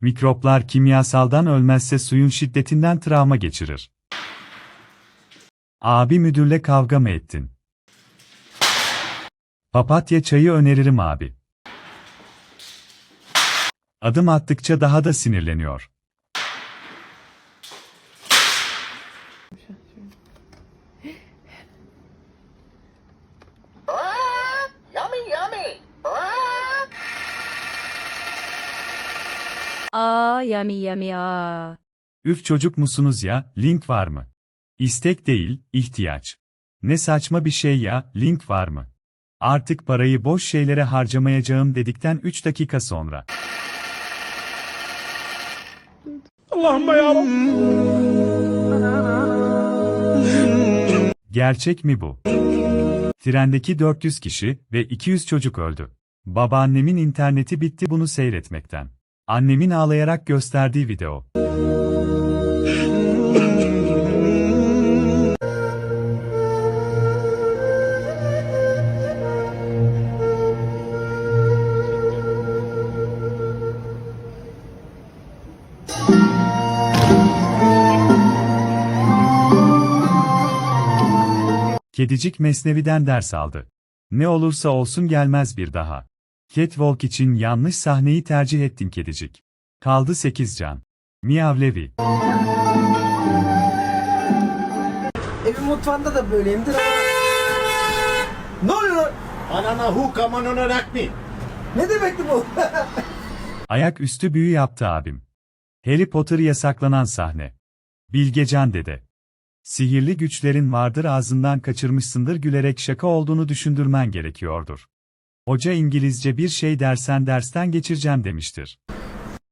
Mikroplar kimyasaldan ölmezse suyun şiddetinden travma geçirir. Abi müdürle kavga mı ettin? Papatya çayı öneririm abi. Adım attıkça daha da sinirleniyor. Aa yummy yummy aa. Üf çocuk musunuz ya, link var mı? İstek değil, ihtiyaç. Ne saçma bir şey ya, link var mı? Artık parayı boş şeylere harcamayacağım dedikten 3 dakika sonra. Gerçek mi bu? Trendeki 400 kişi ve 200 çocuk öldü. Babaannemin interneti bitti bunu seyretmekten. Annemin ağlayarak gösterdiği video. Kedicik Mesnevi'den ders aldı. Ne olursa olsun gelmez bir daha. Catwalk için yanlış sahneyi tercih ettin kedicik. Kaldı 8 can. Miyavlevi. Evin mutfağında da böyleyimdir ama... Ne oluyor? Anana huka manona rakmi. Ne demekti bu? Ayak üstü büyü yaptı abim. Harry Potter yasaklanan sahne. Bilgecan dede. Sihirli güçlerin vardır ağzından kaçırmışsındır gülerek şaka olduğunu düşündürmen gerekiyordur. Hoca İngilizce bir şey dersen dersten geçireceğim demiştir.